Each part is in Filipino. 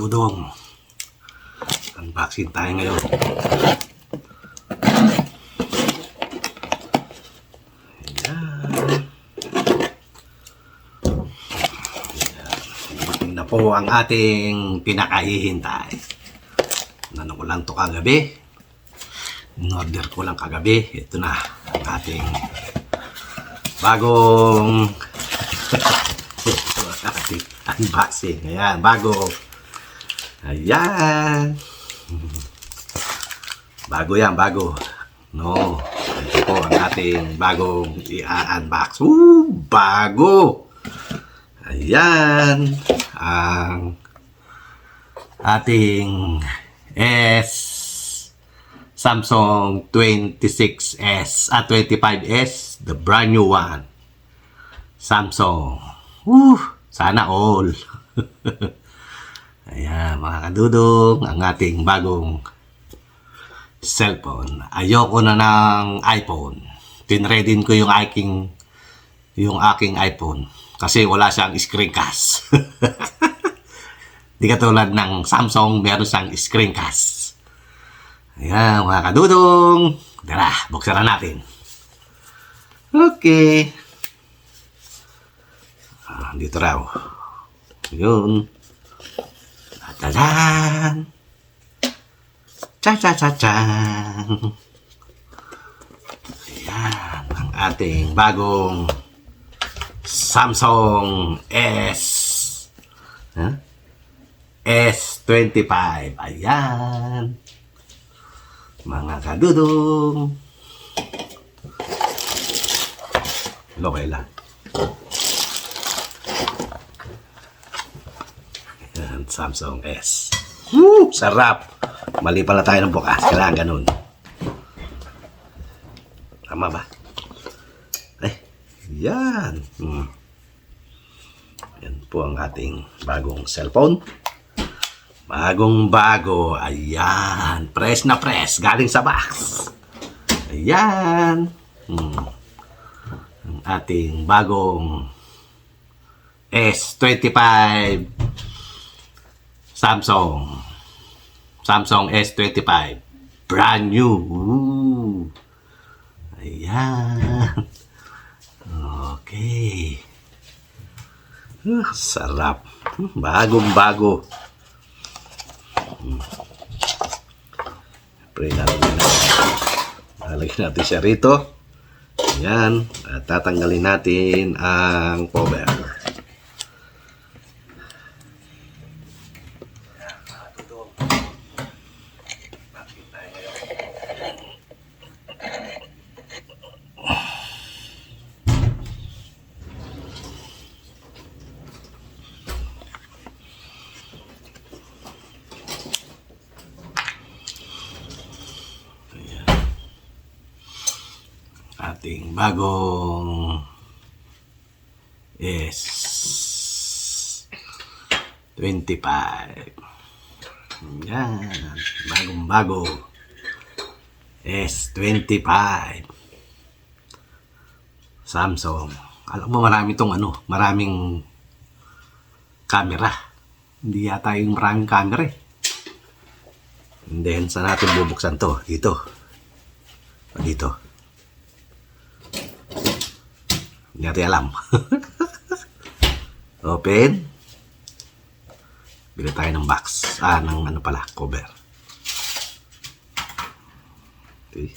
kadudong. Unboxing tayo ngayon. Ayan. Dumating na po ang ating pinakahihintay. Ano ko lang to kagabi. In-order ko lang kagabi. Ito na ang ating bagong unboxing. Ayan, bago. Ayan. Bago yan, bago. No. Ito po ang ating bagong i-unbox. Woo! Bago! Ayan. Ang ating S Samsung 26S at 25S, the brand new one. Samsung. Woo! Sana all. Ayan, mga kadudong, ang ating bagong cellphone. Ayoko na ng iPhone. Tinredin ko yung aking yung aking iPhone kasi wala siyang screencast. Di katulad ng Samsung, meron siyang screencast. Ayan, mga kadudong. Tara, buksan na natin. Okay. Ah, dito raw. Yun. Tadaan! Cha-cha-cha-chan! Ayan, ang ating bagong Samsung S. Huh? S25. Ayan. Mga kadudong. Okay lang. Ayan, Samsung S. Woo! Sarap! Mali pala tayo ng bukas. Kailangan ganun. Tama ba? Eh, yan. Hmm. Yan po ang ating bagong cellphone. Bagong bago. Ayan. Press na press. Galing sa box. Ayan. Hmm. Ang ating bagong S25 Samsung. Samsung S25. Brand new. Ooh. Ayan. Okay. Uh, sarap. Bagong bago. Hmm. Pray natin na. Lalagyan natin siya rito. Ayan. At tatanggalin natin ang cover. Ating bagong S 25 yan bagong bago. S 25 Samsung. Alam mo marami tong ano maraming camera. Hindi yata yung maraming camera eh. And then saan natin bubuksan to? Dito. O dito Hindi natin alam. Open. Bili tayo ng box. Ah, ng ano pala, cover. Okay.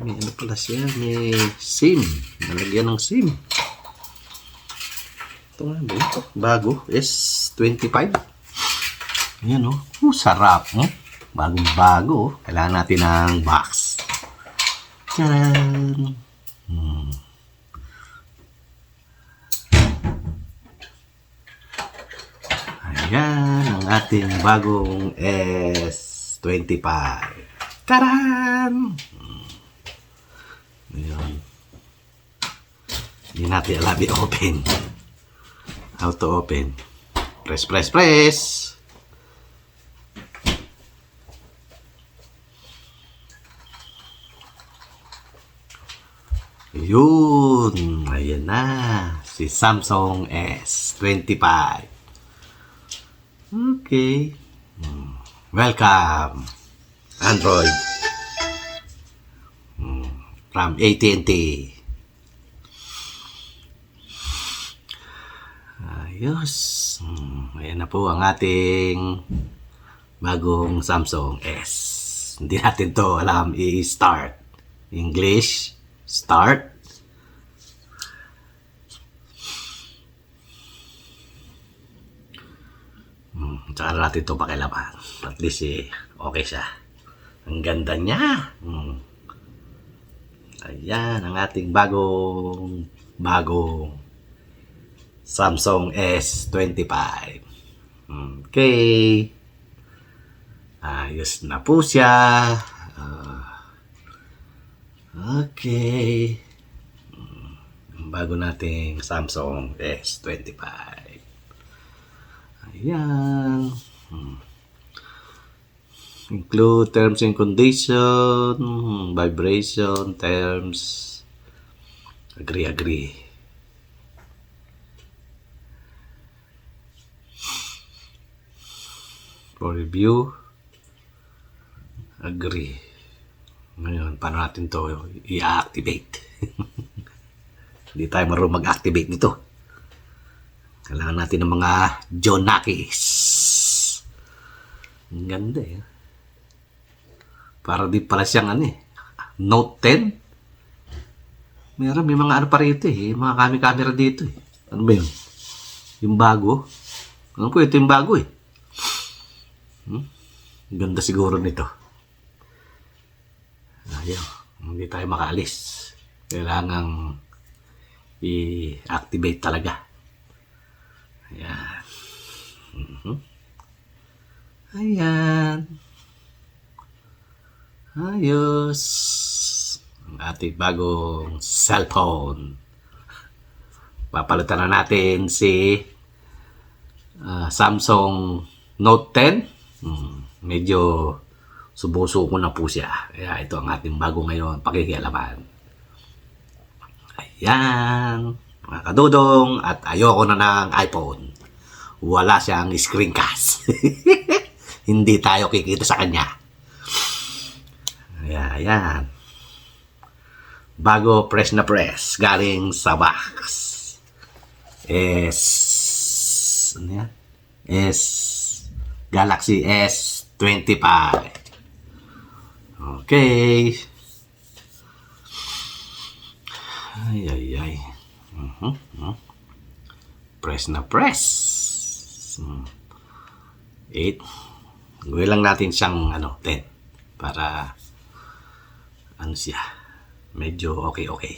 May ano pala siya, may SIM. Nalagyan ng SIM. Ito nga ba? Bago. S25. Ayan o. Oh. Uh, sarap. Hmm? Bagong bago. oh. Kailangan natin ng box. Tcharan! Hmm. Ayan ang ating bagong S25. Taran! Ayan. Hindi natin alam i-open. How to open. Press, press, press! Yun, ayan na. Si Samsung S25. Okay. Hmm. Welcome. Android. Hmm. From AT&T. Ayos. Hmm. Ayan na po ang ating bagong Samsung S. Hindi natin to alam i-start. English, start. Hmm, tsaka na natin ito pakilaban. At least eh, okay siya. Ang ganda niya. Hmm. Ayan, ang ating bagong, bagong Samsung S25. Okay. Ayos na po siya. Ah, okay. Hmm, bago nating Samsung S25. Ayan. Hmm. Include terms and condition, vibration, terms. Agree, agree. For review, agree. Ngayon, paano natin to i-activate? Hindi tayo marunong mag-activate nito. Kailangan natin ng mga Jonakis. Ang ganda eh. Para di pala siyang ano eh. Note 10. Meron, may mga ano pa rito eh. Mga kami-camera dito eh. Ano ba yun? Yung bago. Ano po, ito yung bago eh. Hmm? Ganda siguro nito. Ayaw. Hindi tayo makaalis. Kailangang i-activate talaga. Ayan. Mhm. Ayan. Ayos. Ang ating bagong cellphone. Papalitan na natin si ah, Samsung Note 10. Hmm, medyo subo-subo na po siya. Kaya ito ang ating bago ngayon, pakikialaman. Ayan. Mga kadudong at ayoko na ng iPhone. Wala siyang screencast. Hindi tayo kikita sa kanya. Ayan, ayan. Bago press na press, galing sa box. S... Ano yan? S... Galaxy S25. Okay. Ay, ay, ay. Mhm, mhm. Press na press. Hmm. 8. Gawin lang natin siyang ano, 10. Para ano siya. Medyo okay, okay.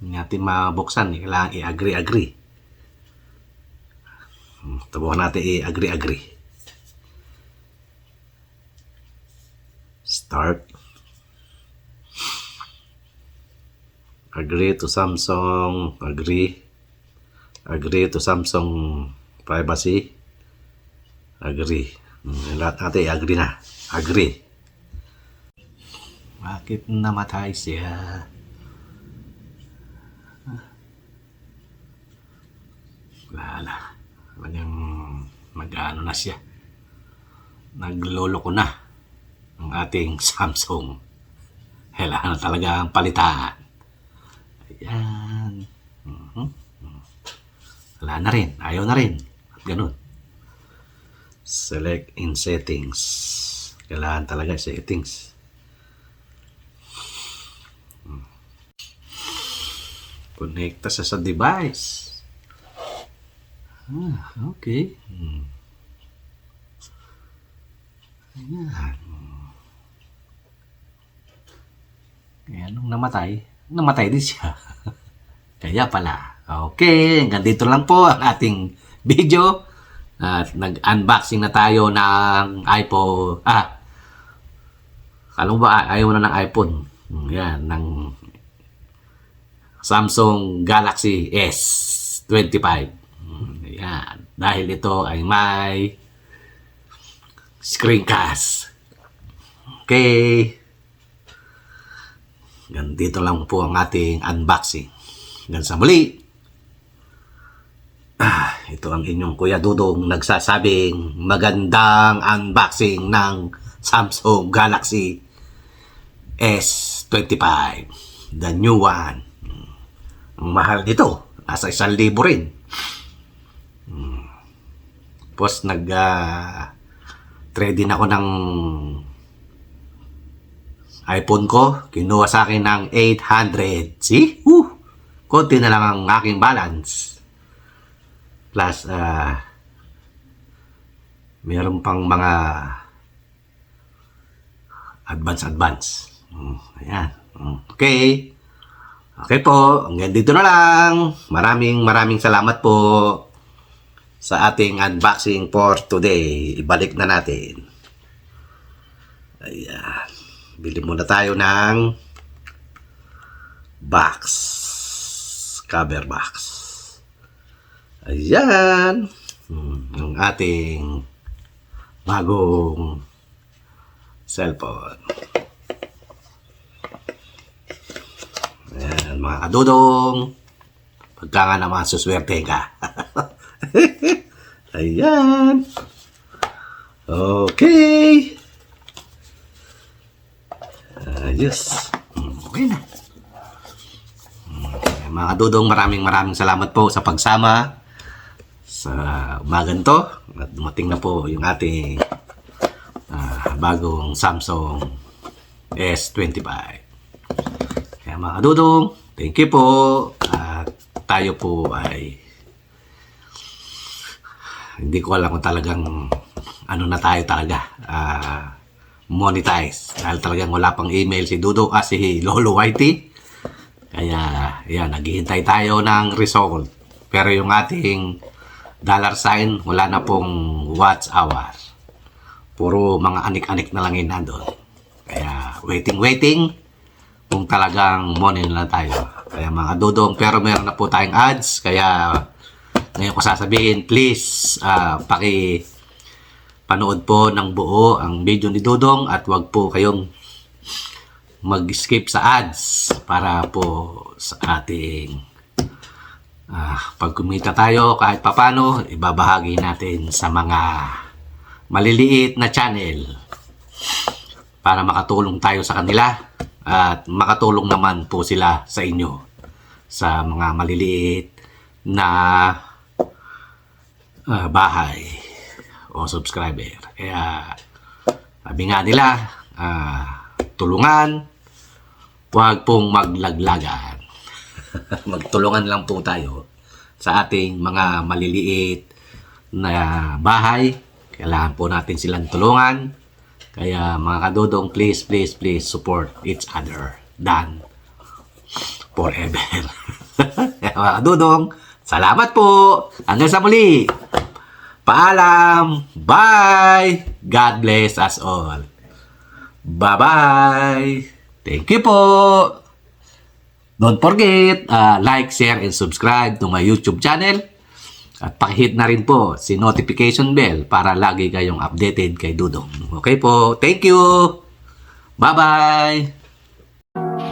Hindi natin mabuksan. Kailangan i-agree, agree. Hmm, Tabuhan natin i-agree, agree. Start. Agree to Samsung. Agree. Agree to Samsung privacy. Agree. Hmm, lahat natin i-agree na. Agree. Bakit namatay siya? Wala na. Talagang mag-ano na siya. Nagloloko na ang ating Samsung. Kailangan na talaga ang palitan. Ayan. Mhm. Wala na rin. Ayaw na rin. At ganun. Select in settings. Kailangan talaga settings. Hmm. Connecta sa sa device. Ah, okay. Hmm. Ayan. Kaya nung namatay, namatay din siya. Kaya pala. Okay, hanggang dito lang po ang ating video. At nag-unboxing na tayo ng iPhone. Ah, alam ba, ayaw na ng iPhone. Yan, ng Samsung Galaxy S25. Yan, dahil ito ay may screencast. Okay. Ganito lang po ang ating unboxing. Hanggang sa muli. Ah, ito ang inyong Kuya Dudong nagsasabing magandang unboxing ng Samsung Galaxy S25. The new one. Ang mahal nito. Nasa isang libo rin. Hmm. Tapos nag ah, trade din ako ng iPhone ko. Kinuha sa akin ng 800. See? Woo! Konti na lang ang aking balance. Plus, ah, meron pang mga advance-advance. Mm, ayan. Mm, Okay. Okay po. Hanggang dito na lang. Maraming maraming salamat po sa ating unboxing for today. Ibalik na natin. Ayan. Bili muna tayo ng box. Cover box. Ayan. Hmm, ang ating bagong cellphone. Ayan, mga kadudong. Pagka nga naman suswerte ka. Ayan. Okay. Ayos. Okay na. Mga kadudong, maraming maraming salamat po sa pagsama sa umagan to. At dumating na po yung ating ah, bagong Samsung S25. Kaya mga kadudong, thank you po. At tayo po ay hindi ko alam kung talagang ano na tayo talaga ah, monetize dahil talagang wala pang email si Dudo ah, si Lolo Whitey kaya yan naghihintay tayo ng result pero yung ating dollar sign wala na pong watch hour. Puro mga anik-anik na lang yun nandun kaya waiting waiting. Kung talagang money na tayo. Kaya mga dudong pero meron na po tayong ads. Kaya ngayon ko sasabihin, please, ah, paki panood po ng buo ang video ni Dudong at wag po kayong mag-skip sa ads para po sa ating ah, pag kumita tayo kahit papano, ibabahagi natin sa mga maliliit na channel para makatulong tayo sa kanila at makatulong naman po sila sa inyo sa mga maliliit na ah, bahay o subscriber. Kaya sabi nga nila, ah, tulungan, huwag pong maglaglagan. Magtulungan lang po tayo sa ating mga maliliit na bahay. Kailangan po natin silang tulungan. Kaya mga kadodong, please, please, please support each other than forever. Kaya mga kadodong, salamat po. Hanggang sa muli. Paalam. Bye. God bless us all. Bye-bye. Thank you po. Don't forget, uh, like, share, and subscribe to my YouTube channel. At pakihit na rin po si notification bell para lagi kayong updated kay Dudong. Okay po. Thank you. Bye-bye.